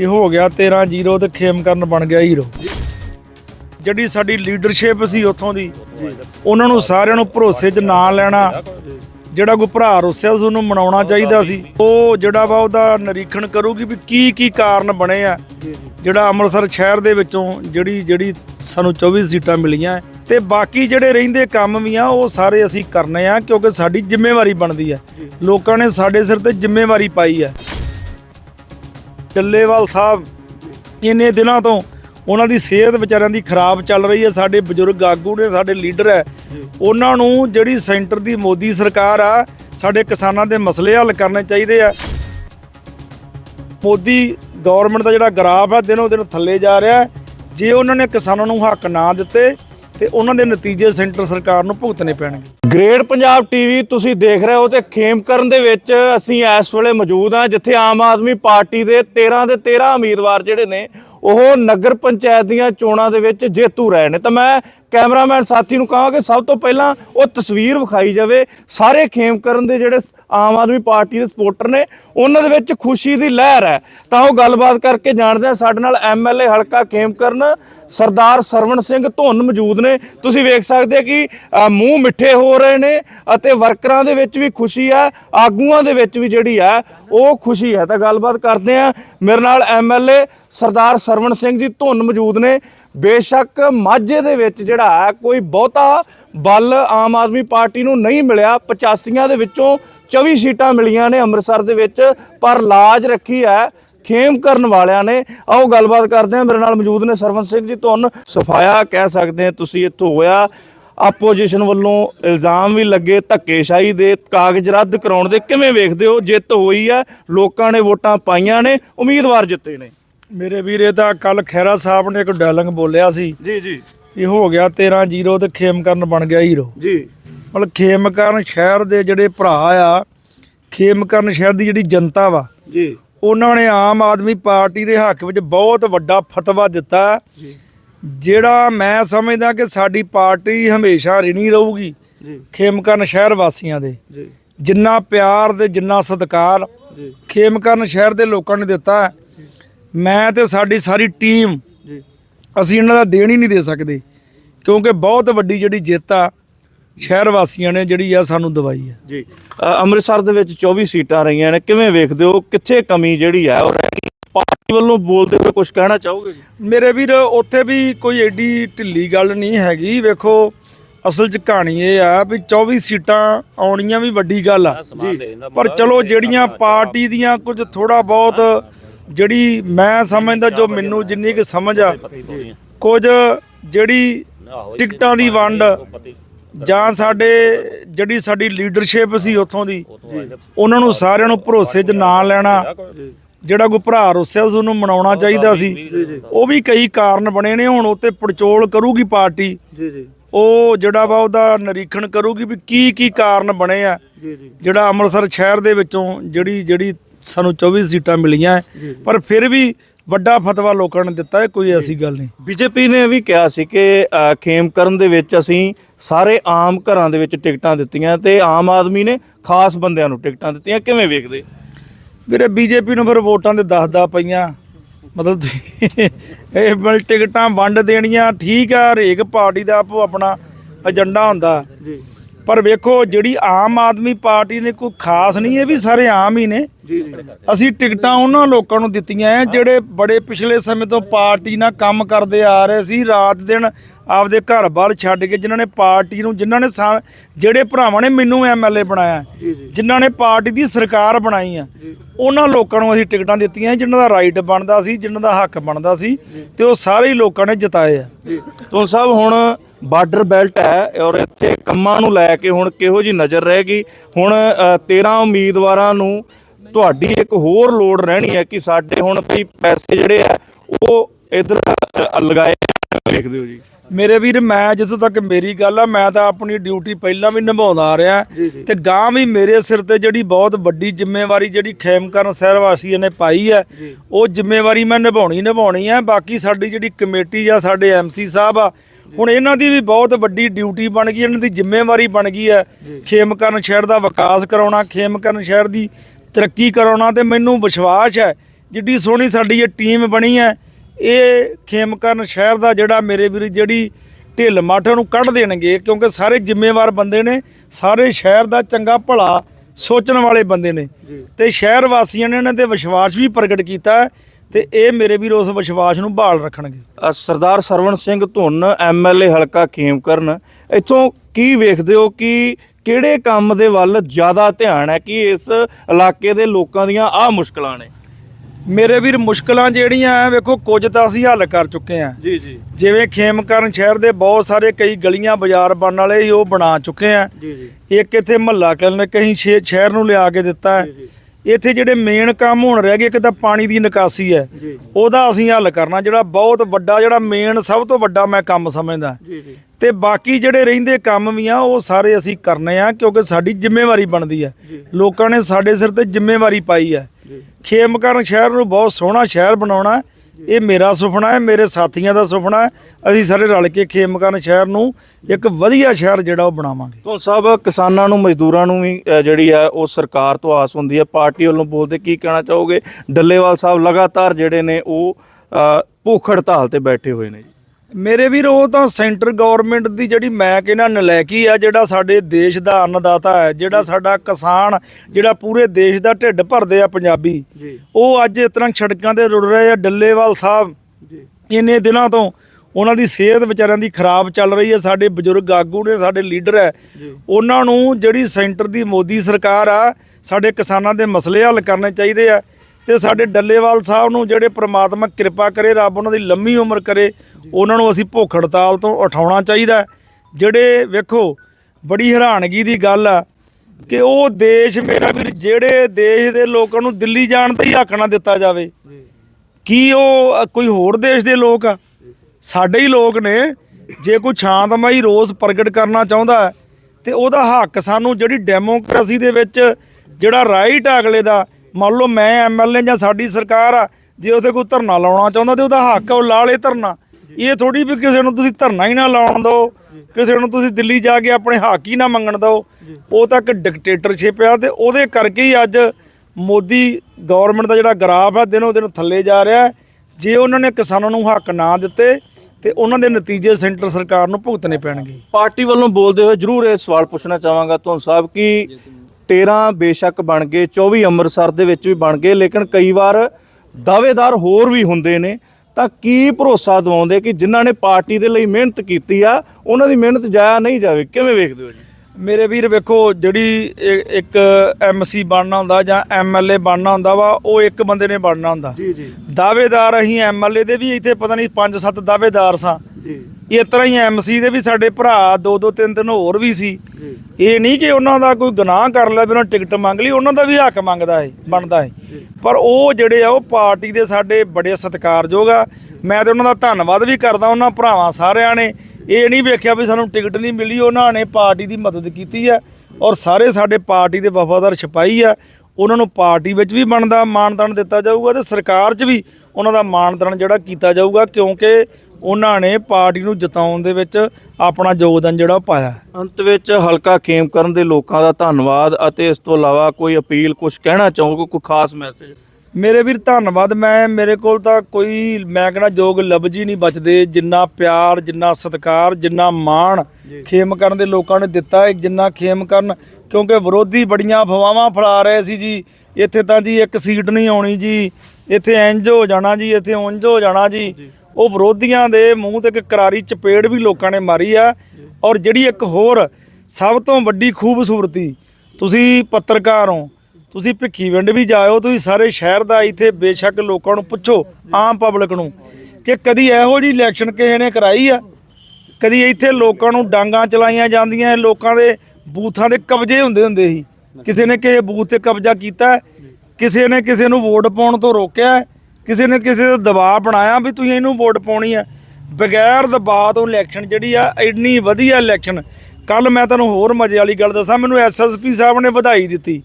ਇਹ ਹੋ ਗਿਆ 13-0 ਤੇ ਖੇਮਕਰਨ ਬਣ ਗਿਆ ਹੀਰੋ। ਜਿਹੜੀ ਸਾਡੀ ਲੀਡਰਸ਼ਿਪ ਸੀ ਉੱਥੋਂ ਦੀ, ਉਹਨਾਂ ਨੂੰ ਸਾਰਿਆਂ ਨੂੰ ਭਰੋਸੇ 'ਚ ਨਾ ਲੈਣਾ, ਜਿਹੜਾ ਕੋਈ ਭਰਾ ਰੁੱਸਿਆ ਸੀ ਉਹਨੂੰ ਮਨਾਉਣਾ ਚਾਹੀਦਾ ਸੀ। ਉਹ ਜਿਹੜਾ ਵਾ ਉਹਦਾ ਨਿਰੀਖਣ ਕਰੂਗੀ ਵੀ ਕੀ ਕੀ ਕਾਰਨ ਬਣੇ ਆ। ਜਿਹੜਾ ਅੰਮ੍ਰਿਤਸਰ ਸ਼ਹਿਰ ਦੇ ਵਿੱਚੋਂ ਜਿਹੜੀ ਜਿਹੜੀ ਸਾਨੂੰ 24 ਸੀਟਾਂ ਮਿਲੀਆਂ, ਤੇ ਬਾਕੀ ਜਿਹੜੇ ਰਹਿੰਦੇ ਕੰਮ ਵੀ ਆ, ਉਹ ਸਾਰੇ ਅਸੀਂ ਕਰਨੇ ਆ, ਕਿਉਂਕਿ ਸਾਡੀ ਜ਼ਿੰਮੇਵਾਰੀ ਬਣਦੀ ਹੈ ਲੋਕਾਂ ਨੇ ਸਾਡੇ ਸਿਰ ਤੇ ਜ਼ਿੰਮੇਵਾਰੀ ਪਾਈ ਹੈ ਟੱਲੇਵਾਲ ਸਾਹਿਬ, ਇੰਨੇ ਦਿਨਾਂ ਤੋਂ ਉਹਨਾਂ ਦੀ ਸਿਹਤ ਵਿਚਾਰਿਆਂ ਦੀ ਖਰਾਬ ਚੱਲ ਰਹੀ ਹੈ, ਸਾਡੇ ਬਜ਼ੁਰਗ ਆਗੂ ਨੇ, ਸਾਡੇ ਲੀਡਰ ਹੈ। ਉਹਨਾਂ ਨੂੰ ਜਿਹੜੀ ਸੈਂਟਰ ਦੀ ਮੋਦੀ ਸਰਕਾਰ ਆ, ਸਾਡੇ ਕਿਸਾਨਾਂ ਦੇ ਮਸਲੇ ਹੱਲ ਕਰਨੇ ਚਾਹੀਦੇ ਆ। ਮੋਦੀ ਗਵਰਨਮੈਂਟ ਦਾ ਜਿਹੜਾ ਗਰਾਫ ਹੈ, ਦਿਨੋਂ ਦਿਨ ਥੱਲੇ ਜਾ ਰਿਹਾ ਜੇ ਉਹਨਾਂ ਨੇ ਕਿਸਾਨਾਂ ਨੂੰ ਹੱਕ ਨਾ ਦਿੱਤੇ ਤੇ ਉਹਨਾਂ ਦੇ ਨਤੀਜੇ ਸੈਂਟਰ ਸਰਕਾਰ ਨੂੰ ਭੁਗਤਣੇ ਪੈਣਗੇ। ਗ੍ਰੇਡ ਪੰਜਾਬ ਟੀਵੀ ਤੁਸੀਂ ਦੇਖ ਰਹੇ ਹੋ ਤੇ ਖੇਮਕਰਨ ਦੇ ਵਿੱਚ ਅਸੀਂ ਇਸ ਵੇਲੇ ਮੌਜੂਦ ਹਾਂ, ਜਿੱਥੇ ਆਮ ਆਦਮੀ ਪਾਰਟੀ ਦੇ 13 ਦੇ 13 ਉਮੀਦਵਾਰ ਜਿਹੜੇ ਨੇ ਉਹ ਨਗਰ ਪੰਚਾਇਤ ਦੀਆਂ ਚੋਣਾਂ ਦੇ ਵਿੱਚ ਜੇਤੂ ਰਹੇ ਨੇ। ਤਾਂ ਮੈਂ ਕੈਮਰਾਮੈਨ ਸਾਥੀ ਨੂੰ ਕਹਾਂ ਕਿ ਸਭ ਤੋਂ ਪਹਿਲਾਂ ਉਹ ਤਸਵੀਰ ਵਿਖਾਈ ਜਾਵੇ। ਸਾਰੇ ਖੇਮਕਰਨ ਦੇ ਜਿਹੜੇ ਆਮ ਆਦਮੀ ਪਾਰਟੀ ਦੇ ਸਪੋਰਟਰ ਨੇ, ਉਹਨਾਂ ਦੇ ਵਿੱਚ ਖੁਸ਼ੀ ਦੀ ਲਹਿਰ ਹੈ। ਤਾਂ ਉਹ ਗੱਲਬਾਤ ਕਰਕੇ ਜਾਣਦੇ ਆ, ਸਾਡੇ ਨਾਲ ਐਮਐਲਏ ਹਲਕਾ ਖੇਮਕਰਨ ਸਰਦਾਰ ਸਰਵਣ ਸਿੰਘ ਧੁੰਨ ਮੌਜੂਦ ਨੇ। ਤੁਸੀਂ ਵੇਖ ਸਕਦੇ ਕਿ ਮੂੰਹ ਮਿੱਠੇ ਹੋ ਰਹੇ ਨੇ ਅਤੇ ਵਰਕਰਾਂ ਦੇ ਵਿੱਚ ਵੀ ਖੁਸ਼ੀ ਹੈ ਆਗੂਆਂ ਦੇ ਵਿੱਚ ਵੀ ਜਿਹੜੀ ਹੈ ਉਹ ਖੁਸ਼ੀ ਹੈ। ਤਾਂ ਗੱਲਬਾਤ ਕਰਦੇ ਆ, ਮੇਰੇ ਨਾਲ ਐਮਐਲਏ ਸਰਦਾਰ ਸਰਵਣ ਸਿੰਘ ਜੀ ਧੁੰਨ ਮੌਜੂਦ ਨੇ। ਬੇਸ਼ੱਕ ਮਾਝੇ ਦੇ ਵਿੱਚ ਜਿਹੜਾ ਹੈ, ਕੋਈ ਬਹੁਤਾ ਬਲ ਆਮ ਆਦਮੀ ਪਾਰਟੀ ਨੂੰ ਨਹੀਂ ਮਿਲਿਆ। 85 ਦੇ ਵਿੱਚੋਂ 24 ਸੀਟਾਂ ਮਿਲੀਆਂ ਨੇ ਅੰਮ੍ਰਿਤਸਰ ਦੇ ਵਿੱਚ, ਪਰ ਲਾਜ ਰੱਖੀ ਹੈ, ਖੇਮ ਕਰਨ ਵਾਲਿਆਂ ਨੇ। ਆਓ ਗੱਲਬਾਤ ਕਰਦੇ ਹਾਂ। ਮੇਰੇ ਨਾਲ ਮੌਜੂਦ ਨੇ ਸਰਵਨ ਸਿੰਘ ਜੀ ਤੁਹਾਨੂੰ ਸਫਾਇਆ ਕਹਿ ਸਕਦੇ ਤੁਸੀਂ ਇੱਥੋਂ ਹੋਇਆ। ਆਪੋਜੀਸ਼ਨ ਵੱਲੋਂ ਇਲਜ਼ਾਮ ਵੀ ਲੱਗੇ ਧੱਕੇਸ਼ਾਹੀ ਦੇ। ਕਾਗਜ਼ ਰੱਦ ਕਰਾਉਣ ਦੇ ਕਿਵੇਂ ਵੇਖਦੇ ਹੋ? ਜਿੱਤ ਹੋਈ ਹੈ। ਲੋਕਾਂ ਨੇ ਵੋਟਾਂ ਪਾਈਆਂ ਨੇ। ਉਮੀਦਵਾਰ ਜਿੱਤੇ ਨੇ। ਮੇਰੇ ਵੀਰੇ ਤਾਂ ਕੱਲ ਖੈਰਾ ਸਾਹਿਬ ਨੇ ਇੱਕ ਡਾਇਲੌਗ ਬੋਲਿਆ ਸੀ। ਜੀ ਜੀ। ਇਹ ਹੋ ਗਿਆ 13-0 ਤੇ ਖੇਮਕਰਨ ਬਣ ਗਿਆ ਹੀਰੋ ਜੀ। ਮਤਲਬ ਖੇਮਕਰਨ ਸ਼ਹਿਰ ਦੇ ਜਿਹੜੇ ਭਰਾ ਆ ਖੇਮਕਰਨ ਸ਼ਹਿਰ ਦੀ ਜਿਹੜੀ ਜਨਤਾ ਵਾ ਜੀ। ਉਹਨਾਂ ਨੇ ਆਮ ਆਦਮੀ ਪਾਰਟੀ ਦੇ ਹੱਕ ਵਿੱਚ ਬਹੁਤ ਵੱਡਾ ਫਤਵਾ ਦਿੱਤਾ। ਜਿਹੜਾ ਮੈਂ ਸਮਝਦਾ ਕਿ ਸਾਡੀ ਪਾਰਟੀ ਹਮੇਸ਼ਾ ਰਿਣੀ ਰਹੂਗੀ ਜੀ। ਖੇਮਕਰਨ ਸ਼ਹਿਰ ਵਾਸੀਆਂ ਦੇ। ਜੀ। ਜਿੰਨਾ ਪਿਆਰ ਤੇ ਜਿੰਨਾ ਸਤਿਕਾਰ ਜੀ। ਖੇਮਕਰਨ ਸ਼ਹਿਰ ਦੇ ਲੋਕਾਂ ਨੇ ਦਿੱਤਾ ਹੈ, ਮੈਂ ਤੇ ਸਾਡੀ ਸਾਰੀ ਟੀਮ ਜੀ। ਅਸੀਂ ਇਹਨਾਂ ਦਾ ਦੇਣ ਹੀ ਨਹੀਂ ਦੇ ਸਕਦੇ ਕਿਉਂਕਿ ਬਹੁਤ ਵੱਡੀ ਜਿਹੜੀ ਜਿੱਤ ਆ ਸ਼ਹਿਰ ਵਾਸੀਆਂ ਨੇ ਜਿਹੜੀ ਆ ਸਾਨੂੰ ਦਵਾਈ ਹੈ ਜੀ। ਅੰਮ੍ਰਿਤਸਰ ਦੇ ਵਿੱਚ 24 ਸੀਟਾਂ ਰਹੀਆਂ ਨੇ ਕਿਵੇਂ ਵੇਖਦੇ ਹੋ ਕਿੱਥੇ ਕਮੀ ਜਿਹੜੀ ਹੈ ਉਹ ਰਹਿ ਗਈ ਪਾਰਟੀ ਵੱਲੋਂ ਬੋਲਦੇ ਹੋਏ ਕੁਝ ਕਹਿਣਾ ਚਾਹੋਗੇ ਜੀ? ਮੇਰੇ ਵੀਰ ਉੱਥੇ ਵੀ ਕੋਈ ਐਡੀ ਢਿੱਲੀ ਗੱਲ ਨਹੀਂ ਹੈਗੀ ਵੇਖੋ ਅਸਲ 'ਚ ਕਹਾਣੀ ਇਹ ਆ ਵੀ 24 ਸੀਟਾਂ ਆਉਣੀਆਂ ਵੀ ਵੱਡੀ ਗੱਲ ਆ। ਪਰ ਚਲੋ ਜਿਹੜੀਆਂ ਪਾਰਟੀ ਦੀਆਂ ਕੁਝ ਥੋੜਾ ਬਹੁਤ ਜਿਹੜੀ ਮੈਂ ਸਮਝਦਾ ਜੋ ਮੈਨੂੰ ਜਿੰਨੀ ਕਿ ਸਮਝ ਆ ਕੁਝ ਜਿਹੜੀ ਟਿਕਟਾਂ ਦੀ ਵੰਡ ਜਾਂ ਸਾਡੇ ਜਿਹੜੀ ਸਾਡੀ ਲੀਡਰਸ਼ਿਪ ਸੀ ਉੱਥੋਂ ਦੀ ਉਹਨਾਂ ਨੂੰ ਸਾਰਿਆਂ ਨੂੰ ਭਰੋਸੇ 'ਚ ਨਾ ਲੈਣਾ ਜਿਹੜਾ ਕੋਈ ਭਰਾ ਰੁੱਸਿਆ ਸੀ ਉਹਨੂੰ ਮਨਾਉਣਾ ਚਾਹੀਦਾ ਸੀ। ਉਹ ਵੀ ਕਈ ਕਾਰਨ ਬਣੇ ਨੇ ਹੁਣ ਉੱਤੇ ਪੜਚੋਲ ਕਰੂਗੀ ਪਾਰਟੀ। ਉਹ ਜਿਹੜਾ ਵਾ ਉਹਦਾ ਨਿਰੀਖਣ ਕਰੂਗੀ ਵੀ ਕੀ ਕੀ ਕਾਰਨ ਬਣੇ ਆ। ਜਿਹੜਾ ਅੰਮ੍ਰਿਤਸਰ ਸ਼ਹਿਰ ਦੇ ਵਿੱਚੋਂ ਜਿਹੜੀ ਜਿਹੜੀ ਸਾਨੂੰ 24 ਸੀਟਾਂ ਮਿਲੀਆਂ ਪਰ ਫਿਰ ਵੀ ਵੱਡਾ ਫਤਵਾ ਲੋਕਾਂ ਨੇ ਦਿੱਤਾ ਹੈ ਕੋਈ ਐਸੀ ਗੱਲ ਨਹੀਂ। ਬੀਜੇਪੀ ਨੇ ਵੀ ਕਿਹਾ ਸੀ ਕਿ ਅ, ਖੇਮਕਰਨ ਦੇ ਵਿੱਚ ਅਸੀਂ ਸਾਰੇ ਆਮ ਘਰਾਂ ਦੇ ਵਿੱਚ ਟਿਕਟਾਂ ਦਿੱਤੀਆਂ ਤੇ ਆਮ ਆਦਮੀ ਨੇ ਖਾਸ ਬੰਦਿਆਂ ਨੂੰ ਟਿਕਟਾਂ ਦਿੱਤੀਆਂ। ਕਿਵੇਂ ਵੇਖਦੇ? ਵੀਰੇ ਬੀਜੇਪੀ ਨੂੰ ਫਿਰ ਵੋਟਾਂ ਦੇ 10-10 ਪਈਆਂ। ਮਤਲਬ ਇਹ ਮਿਲ ਟਿਕਟਾਂ ਵੰਡ ਦੇਣੀਆਂ। ਠੀਕ ਆ ਹਰੇਕ ਪਾਰਟੀ ਦਾ ਆਪੋ ਆਪਣਾ ਏਜੰਡਾ ਹੁੰਦਾ। ਜੀ। ਪਰ ਵੇਖੋ ਜਿਹੜੀ ਆਮ ਆਦਮੀ ਪਾਰਟੀ ਨੇ ਕੋਈ ਖਾਸ ਨਹੀਂ ਇਹ ਵੀ ਸਾਰੇ ਆਮ ਹੀ ਨੇ। ਜੀ ਜੀ। ਅਸੀਂ ਟਿਕਟਾਂ ਉਹਨਾਂ ਲੋਕਾਂ ਨੂੰ ਦਿੱਤੀਆਂ ਐ ਜਿਹੜੇ ਬੜੇ ਪਿਛਲੇ ਸਮੇਂ ਤੋਂ ਪਾਰਟੀ ਨਾਲ ਕੰਮ ਕਰਦੇ ਆ ਰਹੇ ਸੀ ਰਾਤ ਦਿਨ ਆਪਦੇ ਘਰ-ਬਾਰ ਛੱਡ ਕੇ ਜਿਨ੍ਹਾਂ ਨੇ ਪਾਰਟੀ ਨੂੰ ਜਿਨ੍ਹਾਂ ਨੇ ਜਿਹੜੇ ਭਰਾਵਾਂ ਨੇ ਮੈਨੂੰ ਐਮਐਲਏ ਬਣਾਇਆ ਜਿਨ੍ਹਾਂ ਨੇ ਪਾਰਟੀ ਦੀ ਸਰਕਾਰ ਬਣਾਈ ਆ ਉਹਨਾਂ ਲੋਕਾਂ ਨੂੰ ਅਸੀਂ ਟਿਕਟਾਂ ਦਿੱਤੀਆਂ ਜਿਨ੍ਹਾਂ ਦਾ ਰਾਈਟ ਬਣਦਾ ਸੀ ਜਿਨ੍ਹਾਂ ਦਾ ਹੱਕ ਬਣਦਾ ਸੀ ਤੇ ਉਹ ਸਾਰੇ ਹੀ ਲੋਕਾਂ ਨੇ ਜਿਤਾਏ ਆ। ਤੋਂ ਸਾਹਿਬ ਹੁਣ ਬਾਰਡਰ ਬੈਲਟ ਹੈ ਔਰ ਇੱਥੇ ਕੰਮਾਂ ਨੂੰ ਲੈ ਕੇ ਹੁਣ ਕਿਹੋ ਜੀ ਨਜ਼ਰ ਰਹੇਗੀ। ਹੁਣ ਅ, 13 ਉਮੀਦਵਾਰਾਂ ਨੂੰ ਤੁਹਾਡੀ ਇੱਕ ਹੋਰ ਲੋੜ ਰਹਿਣੀ ਹੈ ਕਿ ਸਾਡੇ ਹੁਣ ਵੀ ਪੈਸੇ ਜਿਹੜੇ ਆ ਉਹ ਇਧਰ ਲਗਾਏ ਵੇਖਦੇ ਹੋ ਜੀ। ਮੇਰੇ ਵੀਰ ਮੈਂ ਜਿੱਥੋਂ ਤੱਕ ਮੇਰੀ ਗੱਲ ਆ ਮੈਂ ਤਾਂ ਆਪਣੀ ਡਿਊਟੀ ਪਹਿਲਾਂ ਵੀ ਨਿਭਾਉਂਦਾ ਆ ਰਿਹਾ। ਤੇ ਗਾਂ ਵੀ ਮੇਰੇ ਸਿਰ ਤੇ ਜਿਹੜੀ ਬਹੁਤ ਵੱਡੀ ਜ਼ਿੰਮੇਵਾਰੀ ਜਿਹੜੀ ਖੇਮਕਰਨ ਸ਼ਹਿਰ ਵਾਸੀਆਂ ਨੇ ਪਾਈ ਹੈ ਉਹ ਜ਼ਿੰਮੇਵਾਰੀ ਮੈਂ ਨਿਭਾਉਣੀ ਨਿਭਾਉਣੀ ਹੈ। ਬਾਕੀ ਸਾਡੀ ਜਿਹੜੀ ਕਮੇਟੀ ਆ ਸਾਡੇ ਐਮਸੀ ਸਾਹਿਬ ਆ ਹੁਣ ਇਹਨਾਂ ਦੀ ਵੀ ਬਹੁਤ ਵੱਡੀ ਡਿਊਟੀ ਬਣ ਗਈ ਇਹਨਾਂ ਦੀ ਜ਼ਿੰਮੇਵਾਰੀ ਬਣ ਗਈ ਹੈ। ਖੇਮਕਰਨ ਸ਼ਹਿਰ ਦਾ ਵਿਕਾਸ ਕਰਾਉਣਾ ਖੇਮਕਰਨ ਸ਼ਹਿਰ ਦੀ ਤਰੱਕੀ ਕਰਾਉਣਾ ਤੇ ਮੈਨੂੰ ਵਿਸ਼ਵਾਸ ਹੈ ਜਿੱਡੀ ਸੋਹਣੀ ਸਾਡੀ ਇਹ ਟੀਮ ਬਣੀ ਹੈ ਇਹ ਖੇਮਕਰਨ ਸ਼ਹਿਰ ਦਾ ਜਿਹੜਾ ਮੇਰੇ ਵੀਰ ਜਿਹੜੀ ਢਿੱਲ ਮੱਠ ਨੂੰ ਕੱਢ ਦੇਣਗੇ ਕਿਉਂਕਿ ਸਾਰੇ ਜ਼ਿੰਮੇਵਾਰ ਬੰਦੇ ਨੇ ਸਾਰੇ ਸ਼ਹਿਰ ਦਾ ਚੰਗਾ ਭਲਾ ਸੋਚਣ ਵਾਲੇ ਬੰਦੇ ਨੇ। ਤੇ ਸ਼ਹਿਰ ਵਾਸੀਆਂ ਨੇ ਇਹਨਾਂ ਤੇ ਵਿਸ਼ਵਾਸ ਵੀ ਪ੍ਰਗਟ ਕੀਤਾ ਤੇ ਇਹ ਮੇਰੇ ਵੀਰ ਉਸ ਵਿਸ਼ਵਾਸ ਨੂੰ ਬਹਾਲ ਰੱਖਣਗੇ। ਅ, ਸਰਦਾਰ ਸਰਵਣ ਸਿੰਘ ਧੁੰਨ ਐਮਐਲਏ ਹਲਕਾ ਖੇਮਕਰਨ ਇੱਥੋਂ ਕੀ ਵੇਖਦੇ ਹੋ ਕਿ ਕਿਹੜੇ ਕੰਮ ਦੇ ਵੱਲ ਜ਼ਿਆਦਾ ਧਿਆਨ ਹੈ ਕਿ ਇਸ ਇਲਾਕੇ ਦੇ ਲੋਕਾਂ ਦੀਆਂ ਆਹ ਮੁਸ਼ਕਲਾਂ ਨੇ? ਮੇਰੇ ਵੀਰ ਮੁਸ਼ਕਲਾਂ ਜਿਹੜੀਆਂ ਆ ਵੇਖੋ ਕੁਝ ਤਾਂ ਅਸੀਂ ਹੱਲ ਕਰ ਚੁੱਕੇ ਆ ਜੀ ਜੀ। ਜਿਵੇਂ ਖੇਮਕਰਨ ਸ਼ਹਿਰ ਦੇ ਬਹੁਤ ਸਾਰੇ ਕਈ ਗਲੀਆਂ ਬਾਜ਼ਾਰ ਬਣਨ ਵਾਲੇ ਸੀ ਉਹ ਬਣਾ ਚੁੱਕੇ ਆ। ਜੀ ਜੀ। ਇੱਕ ਇੱਥੇ ਮਹੱਲਾ ਕਲੀਨਿਕ ਅਸੀਂ ਸ਼ੇ- ਸ਼ਹਿਰ ਨੂੰ ਲਿਆ ਕੇ ਦਿੱਤਾ ਹੈ। ਇੱਥੇ ਜਿਹੜੇ ਮੇਨ ਕੰਮ ਹੁਣ ਰਹਿ ਗਏ ਇੱਕ ਤਾਂ ਪਾਣੀ ਦੀ ਨਿਕਾਸੀ ਹੈ। ਉਹਦਾ ਅਸੀਂ ਹੱਲ ਕਰਨਾ ਜਿਹੜਾ ਬਹੁਤ ਵੱਡਾ ਜਿਹੜਾ ਮੇਨ ਸਭ ਤੋਂ ਵੱਡਾ ਮੈਂ ਕੰਮ ਸਮਝਦਾ। ਜੀ ਜੀ। ਤੇ ਬਾਕੀ ਜਿਹੜੇ ਰਹਿੰਦੇ ਕੰਮ ਵੀ ਆ ਉਹ ਸਾਰੇ ਅਸੀਂ ਕਰਨੇ ਆ ਕਿਉਂਕਿ ਸਾਡੀ ਜ਼ਿੰਮੇਵਾਰੀ ਬਣਦੀ ਹੈ। ਲੋਕਾਂ ਨੇ ਸਾਡੇ ਸਿਰ ਤੇ ਜ਼ਿੰਮੇਵਾਰੀ ਪਾਈ ਹੈ। ਖੇਮਕਰਨ ਸ਼ਹਿਰ ਨੂੰ ਬਹੁਤ ਸੋਹਣਾ ਸ਼ਹਿਰ ਬਣਾਉਣਾ ਇਹ ਮੇਰਾ ਸੁਪਨਾ ਹੈ, ਮੇਰੇ ਸਾਥੀਆਂ ਦਾ ਸੁਪਨਾ ਹੈ। ਅਸੀਂ ਸਾਰੇ ਰਲ ਕੇ ਖੇਮਕਰਨ ਸ਼ਹਿਰ ਨੂੰ ਇੱਕ ਵਧੀਆ ਸ਼ਹਿਰ ਜਿਹੜਾ ਉਹ ਬਣਾਵਾਂਗੇ। ਤੋਂ ਸਾਹਿਬ ਕਿਸਾਨਾਂ ਨੂੰ, ਮਜ਼ਦੂਰਾਂ ਨੂੰ ਵੀ ਜਿਹੜੀ ਹੈ, ਉਹ ਸਰਕਾਰ ਤੋਂ ਆਸ ਹੁੰਦੀ ਹੈ। ਪਾਰਟੀ ਵੱਲੋਂ ਬੋਲਦੇ ਕੀ ਕਹਿਣਾ ਚਾਹੋਗੇ? ਡੱਲੇਵਾਲ ਸਾਹਿਬ ਲਗਾਤਾਰ ਜਿਹੜੇ ਨੇ ਉਹ ਭੁੱਖ ਹੜਤਾਲ ਤੇ ਬੈਠੇ ਹੋਏ ਨੇ ਜੀ। ਮੇਰੇ ਵੀਰ ਉਹ ਤਾਂ ਸੈਂਟਰ ਗਵਰਨਮੈਂਟ ਦੀ ਜਿਹੜੀ ਮੈਂ ਕਹਿੰਦਾ ਨਲਾਇਕੀ ਆ ਜਿਹੜਾ ਸਾਡੇ ਦੇਸ਼ ਦਾ ਅੰਨਦਾਤਾ ਹੈ ਜਿਹੜਾ ਸਾਡਾ ਕਿਸਾਨ ਜਿਹੜਾ ਪੂਰੇ ਦੇਸ਼ ਦਾ ਢਿੱਡ ਭਰਦੇ ਆ ਪੰਜਾਬੀ। ਜੀ। ਉਹ ਅੱਜ ਇਸ ਤਰ੍ਹਾਂ ਸੜਕਾਂ ਤੇ ਰੁੜ ਰਹੇ ਆ ਡੱਲੇਵਾਲ ਸਾਹਿਬ। ਜੀ। ਇੰਨੇ ਦਿਨਾਂ ਤੋਂ ਉਹਨਾਂ ਦੀ ਸਿਹਤ ਵਿਚਾਰਿਆਂ ਦੀ ਖਰਾਬ ਚੱਲ ਰਹੀ ਹੈ ਸਾਡੇ ਬਜ਼ੁਰਗ ਆਗੂ ਨੇ ਸਾਡੇ ਲੀਡਰ ਹੈ। ਉਹਨਾਂ ਨੂੰ ਜਿਹੜੀ ਸੈਂਟਰ ਦੀ ਮੋਦੀ ਸਰਕਾਰ ਆ ਸਾਡੇ ਕਿਸਾਨਾਂ ਦੇ ਮਸਲੇ ਹੱਲ ਕਰਨੇ ਚਾਹੀਦੇ ਆ। ਤੇ ਸਾਡੇ ਡੱਲੇਵਾਲ ਸਾਹਿਬ ਨੂੰ ਜਿਹੜੇ ਪ੍ਰਮਾਤਮਾ ਕਿਰਪਾ ਕਰੇ ਰੱਬ ਉਹਨਾਂ ਦੀ ਲੰਮੀ ਉਮਰ ਕਰੇ ਉਹਨਾਂ ਨੂੰ ਅਸੀਂ ਭੁੱਖ ਹੜਤਾਲ ਤੋਂ ਉਠਾਉਣਾ ਚਾਹੀਦਾ। ਜਿਹੜੇ ਵੇਖੋ ਬੜੀ ਹੈਰਾਨਗੀ ਦੀ ਗੱਲ ਆ ਕਿ ਉਹ ਦੇਸ਼ ਮੇਰਾ ਵੀ ਜਿਹੜੇ ਦੇਸ਼ ਦੇ ਲੋਕਾਂ ਨੂੰ ਦਿੱਲੀ ਜਾਣ ਤੇ ਹੀ ਹੱਕ ਨਾ ਦਿੱਤਾ ਜਾਵੇ। ਕੀ ਉਹ ਕੋਈ ਹੋਰ ਦੇਸ਼ ਦੇ ਲੋਕ ਆ? ਸਾਡੇ ਹੀ ਲੋਕ ਨੇ। ਜੇ ਕੋਈ ਸ਼ਾਂਤਮਈ ਰੋਸ ਪ੍ਰਗਟ ਕਰਨਾ ਚਾਹੁੰਦਾ ਹੈ, ਤੇ ਉਹਦਾ ਹੱਕ ਸਾਨੂੰ ਜਿਹੜੀ ਡੈਮੋਕ੍ਰੇਸੀ ਦੇ ਵਿੱਚ ਜਿਹੜਾ ਰਾਈਟ ਆ ਅਗਲੇ ਦਾ ਮੰਨ ਲਓ ਮੈਂ ਐਮਐਲਏ ਜਾਂ ਸਾਡੀ ਸਰਕਾਰ ਆ, ਜੇ ਉਥੇ ਕੋਈ ਧਰਨਾ ਲਾਉਣਾ ਚਾਹੁੰਦਾ ਤੇ ਉਹਦਾ ਹੱਕ ਆ, ਉਹ ਲਾ ਲੇ ਧਰਨਾ। ਇਹ ਥੋੜੀ ਵੀ ਕਿਸੇ ਨੂੰ ਤੁਸੀਂ ਧਰਨਾ ਹੀ ਨਾ ਲਾਉਣ ਦਿਓ, ਕਿਸੇ ਨੂੰ ਤੁਸੀਂ ਦਿੱਲੀ ਜਾ ਕੇ ਆਪਣੇ ਹੱਕ ਹੀ ਨਾ ਮੰਗਣ ਦਿਓ। ਉਹ ਤਾਂ ਇੱਕ ਡਿਕਟੇਟਰਸ਼ਿਪ ਆ ਤੇ ਉਹਦੇ ਕਰਕੇ ਹੀ ਅੱਜ ਮੋਦੀ ਗਵਰਨਮੈਂਟ ਦਾ ਜਿਹੜਾ ਗਰਾਫ ਆ, ਦਿਨੋਂ ਦਿਨ ਥੱਲੇ ਜਾ ਰਿਹਾ ਜੇ ਉਹਨਾਂ ਨੇ ਕਿਸਾਨਾਂ ਨੂੰ ਹੱਕ ਨਾ ਦਿੱਤੇ, ਤੇ ਉਹਨਾਂ ਦੇ ਨਤੀਜੇ ਸੈਂਟਰ ਸਰਕਾਰ ਨੂੰ ਭੁਗਤਣੇ ਪੈਣਗੇ। ਪਾਰਟੀ ਵੱਲੋਂ ਬੋਲਦੇ ਹੋਏ ਜਰੂਰ ਇਹ ਸਵਾਲ ਪੁੱਛਣਾ ਚਾਹਾਂਗਾ। ਤੁਹਾਨੂੰ ਸਾਹਿਬ, ਕਿ 13 ਬੇਸ਼ੱਕ ਬਣ ਗਏ 24 ਅੰਮ੍ਰਿਤਸਰ ਦੇ ਵਿੱਚ ਵੀ ਬਣ ਗਏ ਲੇਕਿਨ ਕਈ ਵਾਰ ਦਾਅਵੇਦਾਰ ਹੋਰ ਵੀ ਹੁੰਦੇ ਨੇ। ਤਾਂ ਕੀ ਭਰੋਸਾ ਦਿਵਾਉਂਦੇ ਕਿ ਜਿਨ੍ਹਾਂ ਨੇ ਪਾਰਟੀ ਦੇ ਲਈ ਮਿਹਨਤ ਕੀਤੀ ਆ ਉਹਨਾਂ ਦੀ ਮਿਹਨਤ ਜਾਇਆ ਨਹੀਂ ਜਾਵੇ? ਕਿਵੇਂ ਵੇਖਦੇ ਹੋ ਜੀ? ਮੇਰੇ ਵੀਰ ਵੇਖੋ ਜਿਹੜੀ ਇੱਕ ਐਮਸੀ ਬਣਨਾ ਹੁੰਦਾ ਜਾਂ ਐਮਐਲਏ ਬਣਨਾ ਹੁੰਦਾ ਵਾ ਉਹ ਇੱਕ ਬੰਦੇ ਨੇ ਬਣਨਾ ਹੁੰਦਾ। ਜੀ ਜੀ। ਦਾਅਵੇਦਾਰ ਅਸੀਂ ਐਮਐਲਏ ਦੇ ਵੀ ਇੱਥੇ ਪਤਾ ਨਹੀਂ 5-7 ਦਾਅਵੇਦਾਰ ਸਾਂ। ਜੀ। ਇਸ ਤਰ੍ਹਾਂ ਹੀ ਐਮਸੀ ਦੇ ਵੀ ਸਾਡੇ ਭਰਾ ਦੋ ਦੋ ਤਿੰਨ ਤਿੰਨ ਹੋਰ ਵੀ ਸੀ। ਇਹ ਨਹੀਂ ਕਿ ਉਹਨਾਂ ਦਾ ਕੋਈ ਗੁਨਾਹ ਕਰ ਲਿਆ ਵੀ ਉਹਨਾਂ ਟਿਕਟ ਮੰਗ ਲਈ ਉਹਨਾਂ ਦਾ ਵੀ ਹੱਕ ਮੰਗਦਾ ਹੈ ਬਣਦਾ ਹੈ ਪਰ ਉਹ ਜਿਹੜੇ ਆ ਉਹ ਪਾਰਟੀ ਦੇ ਸਾਡੇ ਬੜੇ ਸਤਿਕਾਰਯੋਗ ਆ। ਮੈਂ ਤੇ ਉਹਨਾਂ ਦਾ ਧੰਨਵਾਦ ਵੀ ਕਰਦਾ ਉਹਨਾਂ ਭਰਾਵਾਂ ਸਾਰਿਆਂ ਨੇ। ਇਹ ਨਹੀਂ ਵੇਖਿਆ ਵੀ ਸਾਨੂੰ ਟਿਕਟ ਨਹੀਂ ਮਿਲੀ ਉਹਨਾਂ ਨੇ ਪਾਰਟੀ ਦੀ ਮਦਦ ਕੀਤੀ ਹੈ ਔਰ ਸਾਰੇ ਸਾਡੇ ਪਾਰਟੀ ਦੇ ਵਫਾਦਾਰ ਸਿਪਾਹੀ ਆ ਉਹਨਾਂ ਨੂੰ ਪਾਰਟੀ ਵਿੱਚ ਵੀ ਬਣਦਾ ਮਾਨਦਾਨ ਦਿੱਤਾ ਜਾਊਗਾ ਤੇ ਸਰਕਾਰ 'ਚ ਵੀ ਉਹਨਾਂ ਦਾ ਮਾਨਦਾਨ ਜਿਹੜਾ ਕੀਤਾ ਜਾਊਗਾ। ਕਿਉਂਕਿ ਉਹਨਾਂ ਨੇ ਪਾਰਟੀ ਨੂੰ ਜਿਤਾਉਣ ਦੇ ਵਿੱਚ ਆਪਣਾ ਯੋਗਦਾਨ ਜਿਹੜਾ ਪਾਇਆ। ਅੰਤ ਵਿੱਚ ਹਲਕਾ ਖੇਮ ਕਰਨ ਦੇ ਲੋਕਾਂ ਦਾ ਧੰਨਵਾਦ ਅਤੇ ਇਸ ਤੋਂ ਇਲਾਵਾ ਕੋਈ ਅਪੀਲ ਕੁਝ ਕਹਿਣਾ ਚਾਹੋਗੇ ਕੋਈ ਖਾਸ ਮੈਸੇਜ ਮੇਰੇ ਵੀਰ ਧੰਨਵਾਦ। ਮੈਂ ਮੇਰੇ ਕੋਲ ਤਾਂ ਕੋਈ ਮੈਂ ਕਹਿੰਦਾ ਜੋਗ ਲਫ਼ਜ਼ ਹੀ ਨਹੀਂ ਬਚਦੇ। ਜਿੰਨਾ ਪਿਆਰ ਜਿੰਨਾ ਸਤਿਕਾਰ ਜਿੰਨਾ ਮਾਣ ਖੇਮ ਕਰਨ ਦੇ ਲੋਕਾਂ ਨੇ ਦਿੱਤਾ ਹੈ ਜਿੰਨਾ ਖੇਮ ਕਰਨ ਕਿਉਂਕਿ ਵਿਰੋਧੀ ਬੜੀਆਂ ਅਫਵਾਹਾਂ ਫੈਲਾ ਰਹੇ ਸੀ ਜੀ। ਇੱਥੇ ਤਾਂ ਜੀ ਇੱਕ ਸੀਟ ਨਹੀਂ ਆਉਣੀ ਜੀ। ਇੱਥੇ ਇੰਜ ਹੋ ਜਾਣਾ ਜੀ ਇੱਥੇ ਉਂਝ ਹੋ ਜਾਣਾ ਜੀ। ਉਹ ਵਿਰੋਧੀਆਂ ਦੇ ਮੂੰਹ ਤੇ ਇੱਕ ਕਰਾਰੀ ਚਪੇੜ ਵੀ ਲੋਕਾਂ ਨੇ ਮਾਰੀ ਆ। ਔਰ ਜਿਹੜੀ ਇੱਕ ਹੋਰ ਸਭ ਤੋਂ ਵੱਡੀ ਖੂਬਸੂਰਤੀ, ਤੁਸੀਂ ਪੱਤਰਕਾਰ ਹੋ, ਤੁਸੀਂ ਭਿੱਖੀਵਿੰਡ ਵੀ ਜਾਇਓ, ਤੁਸੀਂ ਸਾਰੇ ਸ਼ਹਿਰ ਦਾ ਇੱਥੇ ਬੇਸ਼ੱਕ ਲੋਕਾਂ ਨੂੰ ਪੁੱਛੋ, ਆਮ ਪਬਲਿਕ ਨੂੰ, ਕਿ ਕਦੀ ਇਹੋ ਜੀ ਇਲੈਕਸ਼ਨ ਕਿਸੇ ਨੇ ਕਰਾਈ ਆ? ਕਦੀ ਇੱਥੇ ਲੋਕਾਂ ਨੂੰ ਡਾਂਗਾਂ ਚਲਾਈਆਂ ਜਾਂਦੀਆਂ, ਲੋਕਾਂ ਦੇ ਬੂਥਾਂ ਦੇ ਕਬਜ਼ੇ ਹੁੰਦੇ ਹੁੰਦੇ ਸੀ। ਕਿਸੇ ਨੇ ਕਿਸੇ ਬੂਥ ਤੇ ਕਬਜ਼ਾ ਕੀਤਾ, ਕਿਸੇ ਨੇ ਕਿਸੇ ਨੂੰ ਵੋਟ ਪਾਉਣ ਤੋਂ ਰੋਕਿਆ ਕਿਸੇ ਨੇ ਕਿਸੇ ਦਾ ਦਬਾਅ ਬਣਾਇਆ ਵੀ ਤੁਸੀਂ ਇਹਨੂੰ ਵੋਟ ਪਾਉਣੀ ਆ ਬਗੈਰ ਦਬਾਅ ਤੋਂ ਇਲੈਕਸ਼ਨ ਜਿਹੜੀ ਆ ਇੰਨੀ ਵਧੀਆ ਇਲੈਕਸ਼ਨ ਕੱਲ ਮੈਂ ਤੁਹਾਨੂੰ ਹੋਰ ਮਜ਼ੇ ਵਾਲੀ ਗੱਲ ਦੱਸਾਂ ਮੈਨੂੰ ਐਸਐਸਪੀ ਸਾਹਿਬ ਨੇ ਵਧਾਈ ਦਿੱਤੀ।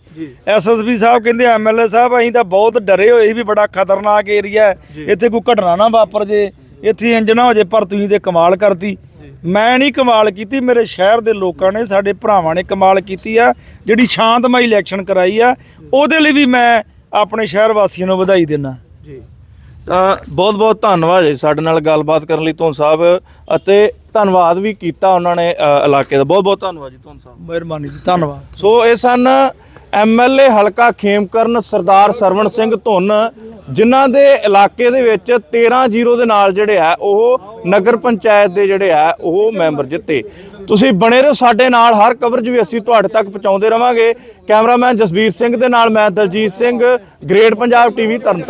ਐਸਐਸਪੀ ਸਾਹਿਬ ਕਹਿੰਦੇ ਐਮਐਲਏ ਸਾਹਿਬ ਅਸੀਂ ਤਾਂ ਬਹੁਤ ਡਰੇ ਹੋਏ ਸੀ ਵੀ ਬੜਾ ਖਤਰਨਾਕ ਏਰੀਆ ਹੈ। ਇੱਥੇ ਕੋਈ ਘਟਨਾ ਨਾ ਵਾਪਰ ਜੇ ਇੱਥੇ ਇੰਜ ਨਾ ਹੋ ਜੇ ਪਰ ਤੁਸੀਂ ਤੇ ਕਮਾਲ ਕਰਤੀ। ਮੈਂ ਨਹੀਂ ਕਮਾਲ ਕੀਤੀ ਮੇਰੇ ਸ਼ਹਿਰ ਦੇ ਲੋਕਾਂ ਨੇ ਸਾਡੇ ਭਰਾਵਾਂ ਨੇ ਕਮਾਲ ਕੀਤੀ ਆ। ਜਿਹੜੀ ਸ਼ਾਂਤਮਈ ਇਲੈਕਸ਼ਨ ਕਰਾਈ ਆ ਉਹਦੇ ਲਈ ਵੀ ਮੈਂ ਆਪਣੇ ਸ਼ਹਿਰ ਵਾਸੀਆਂ ਨੂੰ ਵਧਾਈ ਦਿੰਦਾ। ਤਾਂ ਬਹੁਤ ਬਹੁਤ ਧੰਨਵਾਦ ਜੀ ਸਾਡੇ ਨਾਲ ਗੱਲਬਾਤ ਕਰਨ ਲਈ ਧੁੰਨ ਸਾਹਿਬ ਅਤੇ ਧੰਨਵਾਦ ਵੀ ਕੀਤਾ ਉਹਨਾਂ ਨੇ ਅ, ਇਲਾਕੇ ਦਾ। ਬਹੁਤ ਬਹੁਤ ਧੰਨਵਾਦ ਜੀ ਧੁੰਨ ਸਾਹਿਬ। ਮਿਹਰਬਾਨੀ ਜੀ ਧੰਨਵਾਦ। ਸੋ ਇਹ ਸਨ ਐਮਐਲਏ ਹਲਕਾ ਖੇਮਕਰਨ ਸਰਦਾਰ ਸਰਵਣ ਸਿੰਘ ਧੁੰਨ ਜਿਨ੍ਹਾਂ ਦੇ ਇਲਾਕੇ ਦੇ ਵਿੱਚ 13-0 ਦੇ ਨਾਲ ਜਿਹੜੇ ਆ ਉਹ ਨਗਰ ਪੰਚਾਇਤ ਦੇ ਜਿਹੜੇ ਆ ਉਹ ਮੈਂਬਰ ਜਿੱਤੇ। ਤੁਸੀਂ ਬਣੇ ਰਹੋ ਸਾਡੇ ਨਾਲ ਹਰ ਕਵਰੇਜ ਵੀ ਅਸੀਂ ਤੁਹਾਡੇ ਤੱਕ ਪਹੁੰਚਾਉਂਦੇ ਰਵਾਂਗੇ। ਕੈਮਰਾਮੈਨ ਜਸਬੀਰ ਸਿੰਘ ਦੇ ਨਾਲ ਮੈਂ ਦਲਜੀਤ ਸਿੰਘ ਗ੍ਰੇਟ ਪੰਜਾਬ ਟੀਵੀ ਤਰਨ